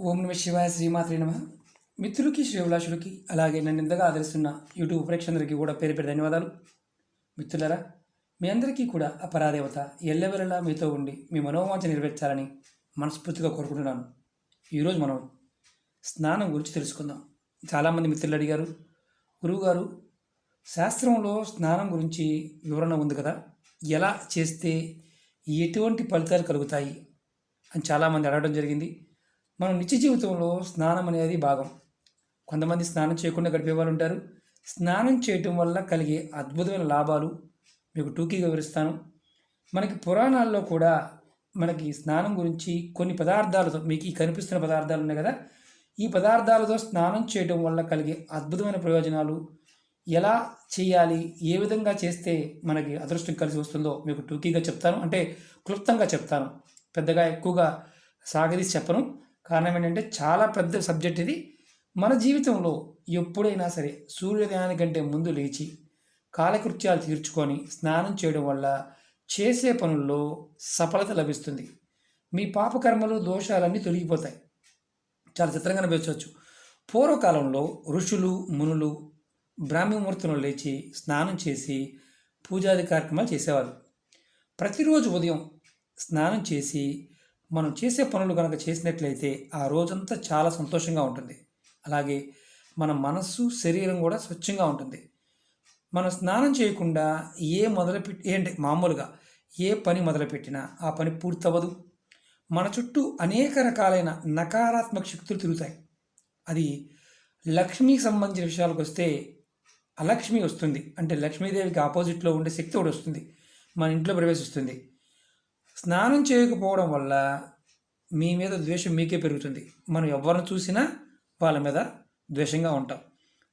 ఓం నమ శివాయ శ్రీమాత్రి నమ. మిత్రులకి శ్రీవిలాసులకి అలాగే నన్ను ఇంతగా ఆదరిస్తున్న యూట్యూబ్ ప్రేక్షకులందరికీ కూడా పేరు పేరు ధన్యవాదాలు. మిత్రులరా మీ అందరికీ కూడా అపరాదేవత పరాదేవత ఎల్లవెల్లలా మీతో ఉండి మీ మనోవాంఛ నెరవేర్చాలని మనస్ఫూర్తిగా కోరుకుంటున్నాను. ఈరోజు మనం స్నానం గురించి తెలుసుకుందాం. చాలామంది మిత్రులు అడిగారు గురువుగారు శాస్త్రంలో స్నానం గురించి వివరణ ఉంది కదా? ఎలా చేస్తే ఎటువంటి ఫలితాలు కలుగుతాయి? అని చాలామంది అడగడం జరిగింది. మనం నిత్య జీవితంలో స్నానం అనేది భాగం. కొంతమంది స్నానం చేయకుండా గడిపే వాళ్ళు ఉంటారు. స్నానం చేయటం వల్ల కలిగే అద్భుతమైన లాభాలు మీకు టూకీగా వివరిస్తాను. మనకి పురాణాల్లో కూడా మనకి స్నానం గురించి కొన్ని పదార్థాలతో మీకు ఈ కనిపిస్తున్న పదార్థాలు ఉన్నాయి కదా. ఈ పదార్థాలతో స్నానం చేయడం వల్ల కలిగే అద్భుతమైన ప్రయోజనాలు ఎలా చేయాలి ఏ విధంగా చేస్తే మనకి అదృష్టం కలిసి వస్తుందో మీకు టూకీగా చెప్తాను. అంటే క్లుప్తంగా చెప్తాను. పెద్దగా ఎక్కువగా సాగదీసి చెప్పను. కారణం ఏంటంటే చాలా పెద్ద సబ్జెక్ట్ ఇది. మన జీవితంలో ఎప్పుడైనా సరే సూర్యోదయానికంటే ముందు లేచి కాలకృత్యాలు తీర్చుకొని స్నానం చేయడం వల్ల చేసే పనుల్లో సఫలత లభిస్తుంది. మీ పాపకర్మలు దోషాలన్నీ తొలగిపోతాయి. చాలా చిత్రంగా అనిపించవచ్చు. పూర్వకాలంలో ఋషులు మునులు బ్రాహ్మీముహూర్తంలో లేచి స్నానం చేసి పూజాది కార్యక్రమాలు చేసేవారు ప్రతిరోజు ఉదయం స్నానం చేసి మనం చేసే పనులు కనుక చేసినట్లయితే ఆ రోజంతా చాలా సంతోషంగా ఉంటుంది. అలాగే మన మనస్సు శరీరం కూడా స్వచ్ఛంగా ఉంటుంది. మనం స్నానం చేయకుండా ఏ మొదలుపెట్టి ఏంటి మామూలుగా ఏ పని మొదలుపెట్టినా ఆ పని పూర్తవ్వదు. మన చుట్టూ అనేక రకాలైన నకారాత్మక శక్తులు తిరుగుతాయి. అది లక్ష్మికి సంబంధించిన విషయాలకు వస్తే అలక్ష్మి వస్తుంది. అంటే లక్ష్మీదేవికి ఆపోజిట్లో ఉండే శక్తి ఒకటి వస్తుంది. మన ఇంట్లో ప్రవేశిస్తుంది. స్నానం చేయకపోవడం వల్ల మీ మీద ద్వేషం మీకే పెరుగుతుంది. మనం ఎవరిని చూసినా వాళ్ళ మీద ద్వేషంగా ఉంటాం.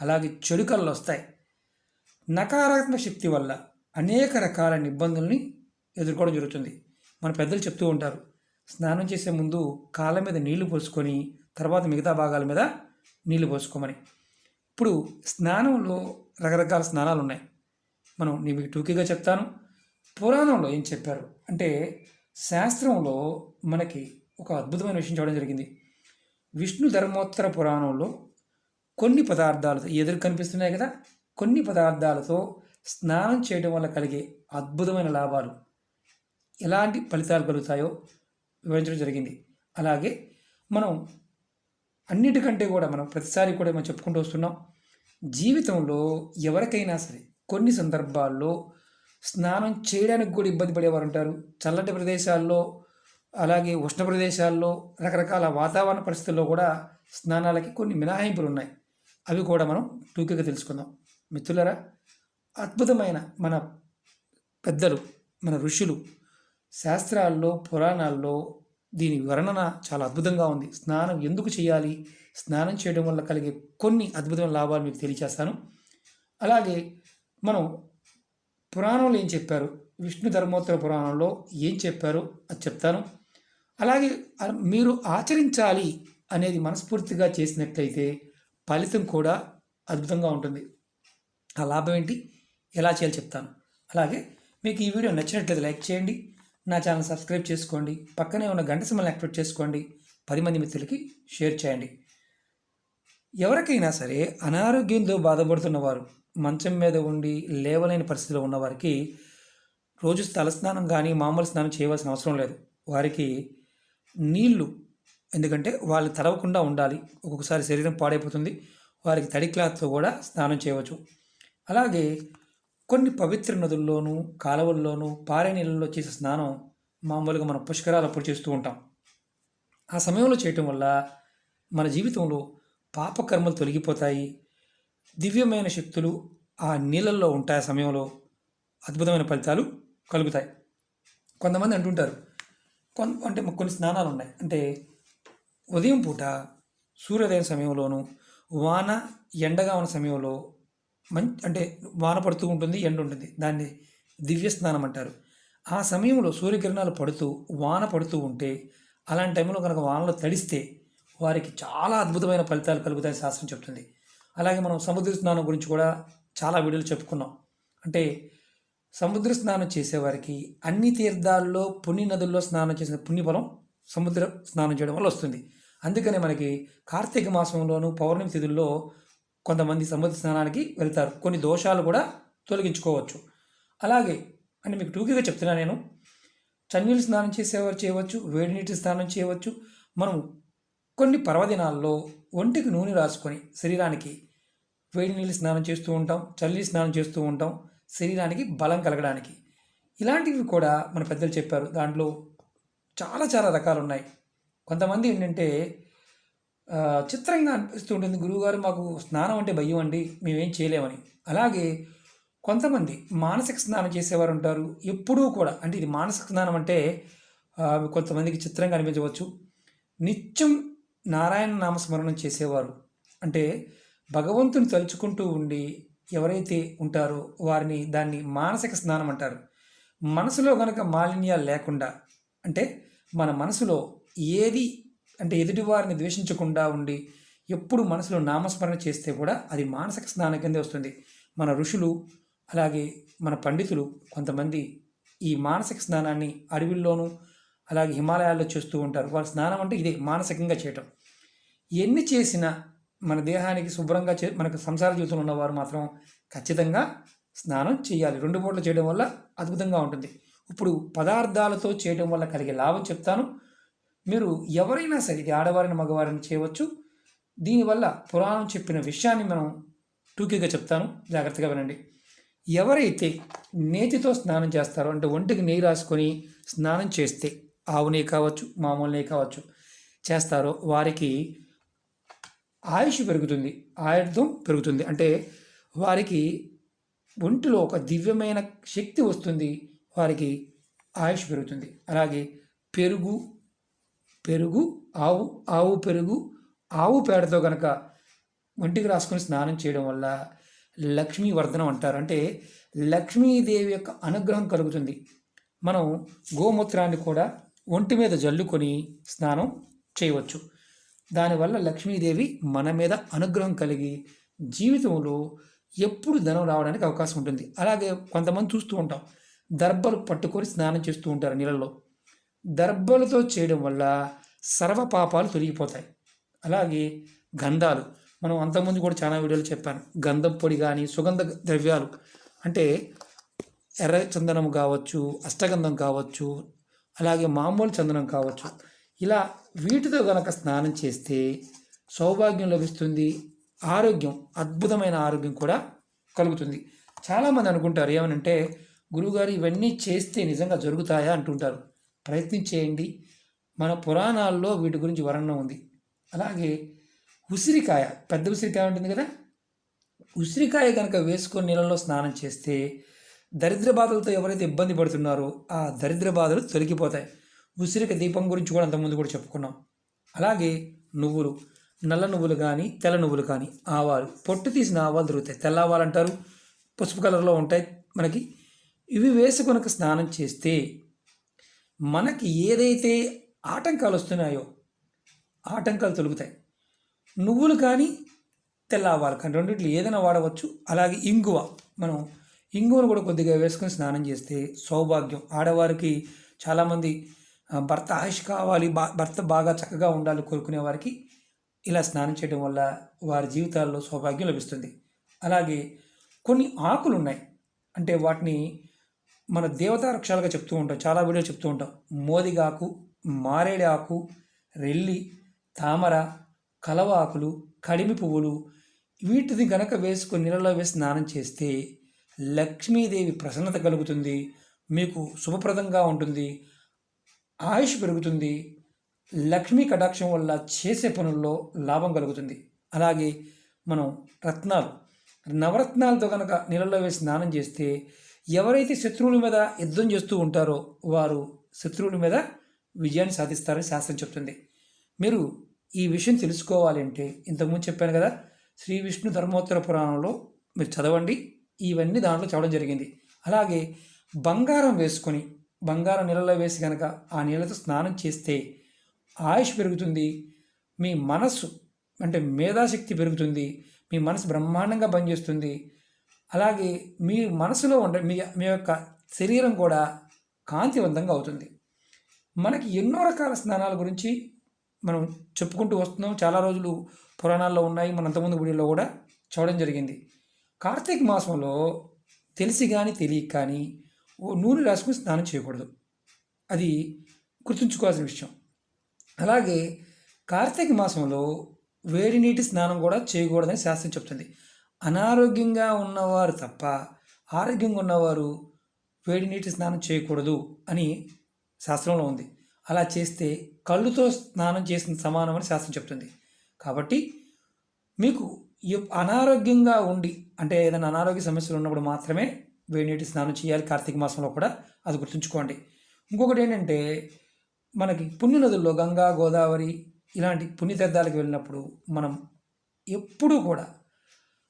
అలాగే చెడు కళ్ళు వస్తాయి. నకారాత్మక శక్తి వల్ల అనేక రకాలైన ఇబ్బందుల్ని ఎదుర్కోవడం జరుగుతుంది. మన పెద్దలు చెప్తూ ఉంటారు స్నానం చేసే ముందు కాళ్ళ మీద నీళ్ళు పోసుకొని తర్వాత మిగతా భాగాల మీద నీళ్ళు పోసుకోమని. ఇప్పుడు స్నానంలో రకరకాల స్నానాలు ఉన్నాయి మనం నేను మీకు టూకీగా చెప్తాను పురాణంలో ఏం చెప్పారు? అంటే శాస్త్రంలో మనకి ఒక అద్భుతమైన విషయం చూడడం జరిగింది. విష్ణు ధర్మోత్తర పురాణంలో కొన్ని పదార్థాలతో ఎదురు కనిపిస్తున్నాయి కదా కొన్ని పదార్థాలతో స్నానం చేయడం వల్ల కలిగే అద్భుతమైన లాభాలు ఎలాంటి ఫలితాలు కలుగుతాయో వివరించడం జరిగింది. అలాగే మనం అన్నిటికంటే కూడా మనం ప్రతిసారి కూడా మనం చెప్పుకుంటూ వస్తున్నాం జీవితంలో ఎవరికైనా సరే కొన్ని సందర్భాల్లో స్నానం చేయడానికి కూడా ఇబ్బంది పడేవారు ఉంటారు. చల్లటి ప్రదేశాల్లో అలాగే ఉష్ణ ప్రదేశాల్లో రకరకాల వాతావరణ పరిస్థితుల్లో కూడా స్నానాలకి కొన్ని మినహాయింపులు ఉన్నాయి. అవి కూడా మనం టూకీగా తెలుసుకుందాం. మిత్రులరా అద్భుతమైన మన పెద్దలు మన ఋషులు శాస్త్రాల్లో పురాణాల్లో దీని వర్ణన చాలా అద్భుతంగా ఉంది. స్నానం ఎందుకు చేయాలి? స్నానం చేయడం వల్ల కలిగే కొన్ని అద్భుతమైన లాభాలు మీకు తెలియచేస్తాను. అలాగే మనం పురాణంలో ఏం చెప్పారు? విష్ణు ధర్మోత్తర పురాణంలో ఏం చెప్పారు? అది చెప్తాను. అలాగే మీరు ఆచరించాలి అనేది మనస్ఫూర్తిగా చేసినట్లయితే ఫలితం కూడా అద్భుతంగా ఉంటుంది. ఆ లాభం ఏంటి? ఎలా చేయాలో చెప్తాను. అలాగే మీకు ఈ వీడియో నచ్చినట్లయితే లైక్ చేయండి. నా ఛానల్ సబ్స్క్రైబ్ చేసుకోండి. పక్కనే ఉన్న గంట సింబల్ని యాక్టివేట్ చేసుకోండి. పది మంది మిత్రులకి షేర్ చేయండి. ఎవరికైనా సరే అనారోగ్యంతో బాధపడుతున్న వారు మంచం మీద ఉండి లేవలేని పరిస్థితిలో ఉన్నవారికి రోజు తలస్నానం కానీ మామూలు స్నానం చేయవలసిన అవసరం లేదు. వారికి నీళ్ళు ఎందుకంటే వాళ్ళు తడవకుండా ఉండాలి. ఒక్కొక్కసారి శరీరం పాడైపోతుంది. వారికి తడి క్లాత్తో కూడా స్నానం చేయవచ్చు. అలాగే కొన్ని పవిత్ర నదుల్లోనూ కాలువల్లోనూ పారే నీళ్ళలో చేసే స్నానం మామూలుగా మనం పుష్కరాలు అప్పుడు చేస్తూ ఉంటాం. ఆ సమయంలో చేయటం వల్ల మన జీవితంలో పాపకర్మలు తొలగిపోతాయి. దివ్యమైన శక్తులు ఆ నీళ్ళల్లో ఉంటాయి. ఆ సమయంలో అద్భుతమైన ఫలితాలు కలుగుతాయి. కొంతమంది అంటుంటారు కొంత అంటే కొన్ని స్నానాలు ఉన్నాయి. అంటే ఉదయం పూట సూర్యోదయం సమయంలోనూ వాన ఎండగా ఉన్న సమయంలో మంచి అంటే వాన పడుతూ ఉంటుంది ఎండ ఉంటుంది. దాన్ని దివ్య స్నానం అంటారు. ఆ సమయంలో సూర్యకిరణాలు పడుతూ వాన పడుతూ ఉంటే అలాంటి టైంలో కనుక వానలో తడిస్తే వారికి చాలా అద్భుతమైన ఫలితాలు కలుగుతాయని శాస్త్రం చెప్తుంది. అలాగే మనం సముద్ర స్నానం గురించి కూడా చాలా వీడియోలు చెప్పుకున్నాం. అంటే సముద్ర స్నానం చేసేవారికి అన్ని తీర్థాల్లో పుణ్య నదుల్లో స్నానం చేసిన పుణ్యఫలం సముద్ర స్నానం చేయడం వల్ల వస్తుంది. అందుకనే మనకి కార్తీక మాసంలోను పౌర్ణమి తిథుల్లో కొంతమంది సముద్ర స్నానానికి వెళ్తారు. కొన్ని దోషాలు కూడా తొలగించుకోవచ్చు. అలాగే అని మీకు టూకీగా చెప్తున్నా నేను చన్నీళ్ళు స్నానం చేసేవారు చేయవచ్చు వేడి నీటి స్నానం చేయవచ్చు. మనం కొన్ని పర్వదినాల్లో ఒంటికి నూనె రాసుకొని శరీరానికి వేడి నీళ్ళు స్నానం చేస్తూ ఉంటాం చల్లి స్నానం చేస్తూ ఉంటాం శరీరానికి బలం కలగడానికి. ఇలాంటివి కూడా మన పెద్దలు చెప్పారు. దాంట్లో చాలా చాలా రకాలు ఉన్నాయి కొంతమంది ఏంటంటే చిత్రంగా అనిపిస్తూ ఉంటుంది గురువుగారు మాకు స్నానం అంటే భయం అండి మేమేం చేయలేమని. అలాగే కొంతమంది మానసిక స్నానం చేసేవారు ఉంటారు ఎప్పుడూ కూడా. అంటే ఇది మానసిక స్నానం అంటే కొంతమందికి చిత్రంగా అనిపించవచ్చు. నిత్యం నారాయణ నామస్మరణం చేసేవారు. అంటే భగవంతుని తలుచుకుంటూ ఉండి ఎవరైతే ఉంటారో వారిని దాన్ని మానసిక స్నానం అంటారు. మనసులో గనక మాలిన్యాలు లేకుండా అంటే మన మనసులో ఏది అంటే ఎదుటివారిని ద్వేషించకుండా ఉండి ఎప్పుడు మనసులో నామస్మరణ చేస్తే కూడా అది మానసిక స్నానం కిందే వస్తుంది. మన ఋషులు అలాగే మన పండితులు కొంతమంది ఈ మానసిక స్నానాన్ని అడవిల్లోనూ అలాగే హిమాలయాల్లో చేస్తూ ఉంటారు. వాళ్ళు స్నానం అంటే ఇదే మానసికంగా చేయటం. ఎన్ని చేసినా మన దేహానికి శుభ్రంగా చే మనకు సంసార జీవితంలో ఉన్నవారు మాత్రం ఖచ్చితంగా స్నానం చేయాలి. రెండు పూటలు చేయడం వల్ల అద్భుతంగా ఉంటుంది. ఇప్పుడు పదార్థాలతో చేయడం వల్ల కలిగే లాభం చెప్తాను. మీరు ఎవరైనా సరే ఇది ఆడవారిని మగవారిని చేయవచ్చు. దీనివల్ల పురాణం చెప్పిన విషయాన్ని మనం టూకీగా చెప్తాను. జాగ్రత్తగా వినండి. ఎవరైతే నేతితో స్నానం చేస్తారో అంటే ఒంటికి నెయ్యి రాసుకొని స్నానం చేస్తే ఆవు నెయ్యి కావచ్చు మామూలు నెయ్యి కావచ్చు చేస్తారో వారికి ఆయుష్ పెరుగుతుంది ఆయుర్ధం పెరుగుతుంది. అంటే వారికి ఒంటిలో ఒక దివ్యమైన శక్తి వస్తుంది వారికి ఆయుష్ పెరుగుతుంది. అలాగే పెరుగు పెరుగు ఆవు ఆవు పెరుగు ఆవు పేడతో కనుక ఒంటికి రాసుకొని స్నానం చేయడం వల్ల లక్ష్మీ వర్ధనం అంటారు. అంటే లక్ష్మీదేవి యొక్క అనుగ్రహం కలుగుతుంది. మనం గోమూత్రాన్ని కూడా ఒంటి మీద జల్లుకొని స్నానం చేయవచ్చు. దానివల్ల లక్ష్మీదేవి మన మీద అనుగ్రహం కలిగి జీవితంలో ఎప్పుడు ధనం రావడానికి అవకాశం ఉంటుంది. అలాగే కొంతమంది చూస్తూ ఉంటాం. దర్భలు పట్టుకొని స్నానం చేస్తూ ఉంటారు నీళ్ళలో. దర్భలతో చేయడం వల్ల సర్వ పాపాలు తొలగిపోతాయి. అలాగే గంధాలు. మనం అంతకుముందు కూడా చాలా వీడియోలు చెప్పాను. గంధం పొడి కానీ సుగంధ ద్రవ్యాలు. అంటే ఎర్ర చందనం కావచ్చు అష్టగంధం కావచ్చు అలాగే మామూలు చందనం కావచ్చు. ఇలా వీటితో గనక స్నానం చేస్తే సౌభాగ్యం లభిస్తుంది. ఆరోగ్యం అద్భుతమైన ఆరోగ్యం కూడా కలుగుతుంది. చాలామంది అనుకుంటారు ఏమనంటే గురువుగారు ఇవన్నీ చేస్తే నిజంగా జరుగుతాయా అంటుంటారు. ప్రయత్నించేయండి మన పురాణాల్లో వీటి గురించి వర్ణన ఉంది. అలాగే ఉసిరికాయ పెద్ద ఉసిరికాయ ఉంటుంది కదా? ఉసిరికాయ కనుక వేసుకొని నీళ్ళలో స్నానం చేస్తే దరిద్ర బాధలతో ఎవరైతే ఇబ్బంది పడుతున్నారో ఆ దరిద్ర బాధలు తొలగిపోతాయి. ఉసిరిక దీపం గురించి కూడా అంతకుముందు కూడా చెప్పుకున్నాం. అలాగే నువ్వులు నల్ల నువ్వులు కానీ తెల్ల నువ్వులు కానీ ఆవాలు పొట్టు తీసిన ఆవాలు దొరుకుతాయి. తెల్ల ఆవాలు అంటారు పసుపు కలర్లో ఉంటాయి మనకి. ఇవి వేసుకొనక స్నానం చేస్తే మనకి ఏదైతే ఆటంకాలు వస్తున్నాయో ఆటంకాలు తొలుగుతాయి. నువ్వులు కానీ తెల్ల ఆవాలు కానీ రెండింటిలో ఏదైనా వాడవచ్చు. అలాగే ఇంగువ మనం ఇంగువను కూడా కొద్దిగా వేసుకొని స్నానం చేస్తే సౌభాగ్యం. ఆడవారికి చాలామంది భర్త ఆయుష్ కావాలి బా భర్త బాగా చక్కగా ఉండాలి కోరుకునే వారికి ఇలా స్నానం చేయడం వల్ల వారి జీవితాల్లో సౌభాగ్యం లభిస్తుంది. అలాగే కొన్ని ఆకులు ఉన్నాయి అంటే వాటిని మన దేవతా వృక్షాలుగా చెప్తూ ఉంటాం చాలా వీడియో చెప్తూ ఉంటాం. మోదిగాకు మారేడు ఆకు రెల్లి తామర కలవ ఆకులు కడిమి పువ్వులు వీటిని గనక వేసుకొని నీళ్ళలో వేసి స్నానం చేస్తే లక్ష్మీదేవి ప్రసన్నత కలుగుతుంది మీకు శుభప్రదంగా ఉంటుంది ఆయుష్ పెరుగుతుంది లక్ష్మీ కటాక్షం వల్ల చేసే పనుల్లో లాభం కలుగుతుంది. అలాగే మనం రత్నాలు నవరత్నాలతో కనుక నీళ్ళలో వేసి స్నానం చేస్తే ఎవరైతే శత్రువుల మీద యుద్ధం చేస్తూ ఉంటారో వారు శత్రువుల మీద విజయాన్ని సాధిస్తారని శాస్త్రం చెప్తుంది. మీరు ఈ విషయం తెలుసుకోవాలంటే ఇంతకుముందు చెప్పాను కదా శ్రీ విష్ణు ధర్మోత్తర పురాణంలో మీరు చదవండి. ఇవన్నీ దాంట్లో చూడడం జరిగింది. అలాగే బంగారం వేసుకొని బంగారం నీళ్ళలో వేసి కనుక ఆ నీళ్ళతో స్నానం చేస్తే ఆయుష్ పెరుగుతుంది మీ మనస్సు అంటే మేధాశక్తి పెరుగుతుంది మీ మనసు బ్రహ్మాండంగా పనిచేస్తుంది. అలాగే మీ మనసులో ఉండే మీ మీ యొక్క శరీరం కూడా కాంతివంతంగా అవుతుంది. మనకి ఎన్నో రకాల స్నానాల గురించి మనం చెప్పుకుంటూ వస్తున్నాం. చాలా రోజులు పురాణాల్లో ఉన్నాయి. మన అంతకుముందు గుడిలో కూడా చూడడం జరిగింది. కార్తీక మాసంలో తెలిసి కానీ తెలియక కానీ ఓ నూనె రాసుకుని స్నానం చేయకూడదు. అది గుర్తుంచుకోవాల్సిన విషయం. అలాగే కార్తీక మాసంలో వేడి నీటి స్నానం కూడా చేయకూడదని శాస్త్రం చెప్తుంది. అనారోగ్యంగా ఉన్నవారు తప్ప ఆరోగ్యంగా ఉన్నవారు వేడి నీటి స్నానం చేయకూడదు అని శాస్త్రంలో ఉంది. అలా చేస్తే కళ్ళుతో స్నానం చేసిన సమానమని శాస్త్రం చెప్తుంది. కాబట్టి మీకు అనారోగ్యంగా ఉండి అంటే ఏదైనా అనారోగ్య సమస్యలు ఉన్నప్పుడు మాత్రమే వేడి నీటి స్నానం చేయాలి. కార్తీక మాసంలో కూడా అది గుర్తుంచుకోండి. ఇంకొకటి ఏంటంటే మనకి పుణ్య నదుల్లో గంగా గోదావరి ఇలాంటి పుణ్యతీర్థాలకు వెళ్ళినప్పుడు మనం ఎప్పుడూ కూడా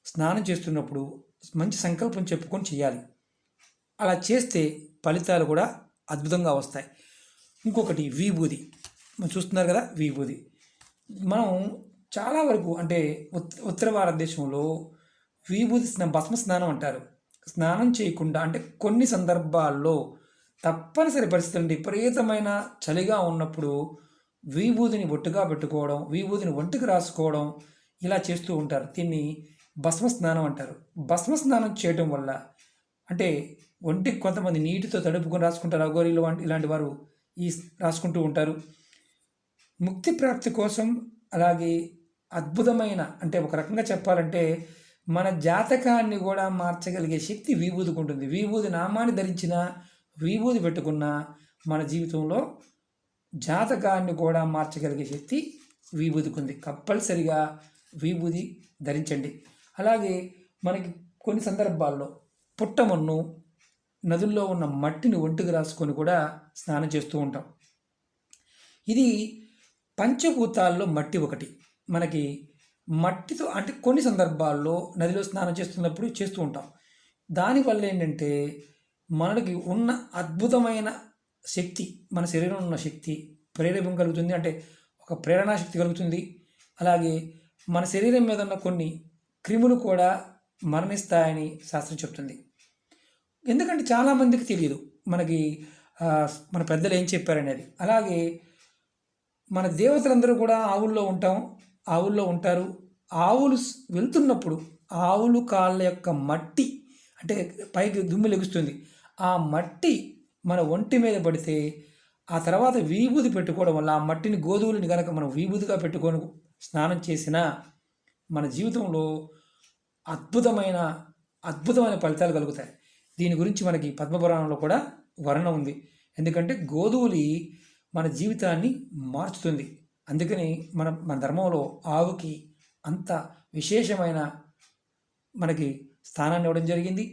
స్నానం చేస్తున్నప్పుడు మంచి సంకల్పం చెప్పుకొని చేయాలి. అలా చేస్తే ఫలితాలు కూడా అద్భుతంగా వస్తాయి. ఇంకొకటి విభూది మనం చూస్తున్నారు కదా విభూది మనం చాలా వరకు అంటే ఉత్- ఉత్తర భారతదేశంలో విభూతి స్నా భస్మ స్నానం అంటారు. స్నానం చేయకుండా అంటే కొన్ని సందర్భాల్లో తప్పనిసరి పరిస్థితులు విపరీతమైన చలిగా ఉన్నప్పుడు విభూతిని ఒట్టుగా పెట్టుకోవడం విభూతిని ఒంటికి రాసుకోవడం ఇలా చేస్తూ ఉంటారు. దీన్ని భస్మ స్నానం అంటారు. భస్మ స్నానం చేయడం వల్ల అంటే ఒంటికి కొంతమంది నీటితో తడుపుకొని రాసుకుంటారు. అగోరీలు వంటి ఇలాంటి వారు ఈ రాసుకుంటూ ఉంటారు. ముక్తి ప్రాప్తి కోసం అలాగే అద్భుతమైన అంటే ఒక రకంగా చెప్పాలంటే మన జాతకాన్ని కూడా మార్చగలిగే శక్తి విభూతికి ఉంటుంది. విభూతి నామాన్ని ధరించిన విభూతి పెట్టుకున్న మన జీవితంలో జాతకాన్ని కూడా మార్చగలిగే శక్తి విభూతికి ఉంది. కంపల్సరిగా విభూతి ధరించండి. అలాగే మనకి కొన్ని సందర్భాల్లో పుట్టమన్ను నదుల్లో ఉన్న మట్టిని ఒంటికి రాసుకొని కూడా స్నానం చేస్తూ ఉంటాం. ఇది పంచభూతాల్లో మట్టి ఒకటి. మనకి మట్టితో అంటే కొన్ని సందర్భాల్లో నదిలో స్నానం చేస్తున్నప్పుడు చేస్తూ ఉంటాం. దానివల్ల ఏంటంటే మనకి ఉన్న అద్భుతమైన శక్తి మన శరీరంలో ఉన్న శక్తి ప్రేరేపం కలుగుతుంది. అంటే ఒక ప్రేరణా శక్తి కలుగుతుంది. అలాగే మన శరీరం మీద ఉన్న కొన్ని క్రిములు కూడా మరణిస్తాయని శాస్త్రం చెప్తుంది. ఎందుకంటే చాలామందికి తెలియదు మనకి మన పెద్దలు ఏం చెప్పారనేది. అలాగే మన దేవతలందరూ కూడా ఆవుల్లో ఉంటాం. ఆవుల్లో ఉంటారు. ఆవులు వెళ్తున్నప్పుడు ఆవులు కాళ్ళ యొక్క మట్టి అంటే పైకి దుమ్ము లెగుస్తుంది. ఆ మట్టి మన ఒంటి మీద పడితే ఆ తర్వాత విభూది పెట్టుకోవడం వల్ల ఆ మట్టిని గోధువులని కనుక మనం విభూతిగా పెట్టుకొని స్నానం చేసినా మన జీవితంలో అద్భుతమైన అద్భుతమైన ఫలితాలు కలుగుతాయి. దీని గురించి మనకి పద్మపురాణంలో కూడా వర్ణన ఉంది. ఎందుకంటే గోధువులి మన జీవితాన్ని మార్చుతుంది. అందుకని మన మన ధర్మంలో ఆవుకి అంత విశేషమైన మనకి స్థానాన్ని ఇవ్వడం జరిగింది.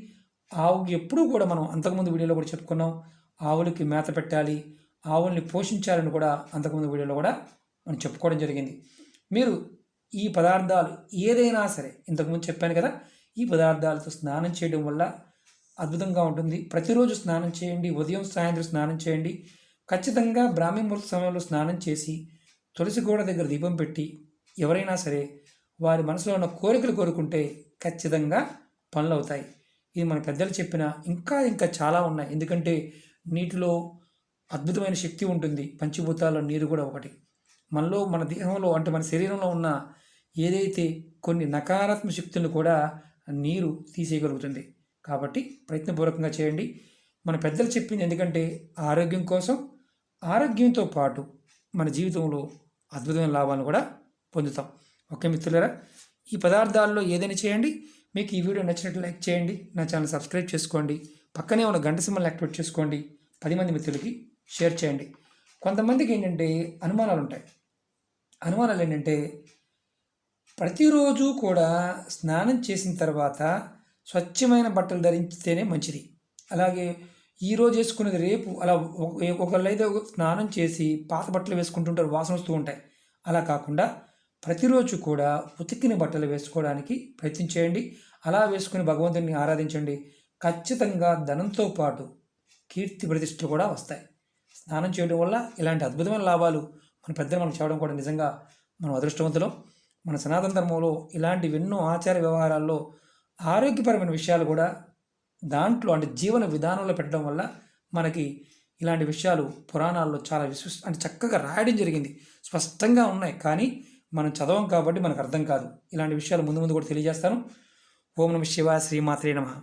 ఆవుకి ఎప్పుడూ కూడా మనం అంతకుముందు వీడియోలో కూడా చెప్పుకున్నాం. ఆవులకి మేత పెట్టాలి ఆవుల్ని పోషించాలని కూడా అంతకుముందు వీడియోలో కూడా మనం చెప్పుకోవడం జరిగింది. మీరు ఈ పదార్థాలు ఏదైనా సరే ఇంతకుముందు చెప్పాను కదా ఈ పదార్థాలతో స్నానం చేయడం వల్ల అద్భుతంగా ఉంటుంది. ప్రతిరోజు స్నానం చేయండి ఉదయం సాయంత్రం స్నానం చేయండి. ఖచ్చితంగా బ్రాహ్మీ ముహూర్త సమయంలో స్నానం చేసి తులసి గోడ దగ్గర దీపం పెట్టి ఎవరైనా సరే వారి మనసులో ఉన్న కోరికలు కోరుకుంటే ఖచ్చితంగా పనులు అవుతాయి. ఇది మన పెద్దలు చెప్పిన ఇంకా ఇంకా చాలా ఉన్నాయి. ఎందుకంటే నీటిలో అద్భుతమైన శక్తి ఉంటుంది. పంచభూతాల్లో నీరు కూడా ఒకటి. మనలో మన దేహంలో అంటే మన శరీరంలో ఉన్న ఏదైతే కొన్ని నకారాత్మక శక్తులను కూడా నీరు తీసేయగలుగుతుంది. కాబట్టి ప్రయత్నపూర్వకంగా చేయండి. మన పెద్దలు చెప్పింది ఎందుకంటే ఆరోగ్యం కోసం ఆరోగ్యంతో పాటు మన జీవితంలో అద్భుతమైన లాభాలను కూడా పొందుతాం. ఓకే మిత్రులరా? ఈ పదార్థాల్లో ఏదైనా చేయండి. మీకు ఈ వీడియో నచ్చినట్లు లైక్ చేయండి. నా ఛానల్ సబ్స్క్రైబ్ చేసుకోండి. పక్కనే ఉన్న గంట సింబల్ యాక్టివేట్ చేసుకోండి. పది మంది మిత్రులకి షేర్ చేయండి. కొంతమందికి ఏంటంటే అనుమానాలు ఉంటాయి. అనుమానాలు ఏంటంటే ప్రతిరోజు కూడా స్నానం చేసిన తర్వాత స్వచ్ఛమైన బట్టలు ధరించితేనే మంచిది. అలాగే ఈరోజు వేసుకునేది రేపు అలా ఒక- ఒకళ్ళు అయితే స్నానం చేసి పాత బట్టలు వేసుకుంటుంటారు వాసన వస్తూ ఉంటాయి. అలా కాకుండా ప్రతిరోజు కూడా ఉతికిన బట్టలు వేసుకోవడానికి ప్రయత్నం చేయండి. అలా వేసుకుని భగవంతుని ఆరాధించండి. ఖచ్చితంగా ధనంతో పాటు కీర్తి ప్రతిష్టలు కూడా వస్తాయి. స్నానం చేయడం వల్ల ఇలాంటి అద్భుతమైన లాభాలు మన పెద్దలు మనకు చెప్పడం కూడా నిజంగా మనం అదృష్టవంతులం. మన సనాతన ధర్మంలో ఇలాంటి ఎన్నో ఆచార వ్యవహారాల్లో ఆరోగ్యపరమైన విషయాలు కూడా దాంట్లో అంటే జీవన విధానంలో పెట్టడం వల్ల మనకి ఇలాంటి విషయాలు పురాణాల్లో చాలా విశ్వస్ అంటే చక్కగా రాయడం జరిగింది. స్పష్టంగా ఉన్నాయి. కానీ మనం చదవం కాబట్టి మనకు అర్థం కాదు. ఇలాంటి విషయాలు ముందు ముందు కూడా తెలియజేస్తాను. ఓం నమ శివ శ్రీమాత్రే నమ.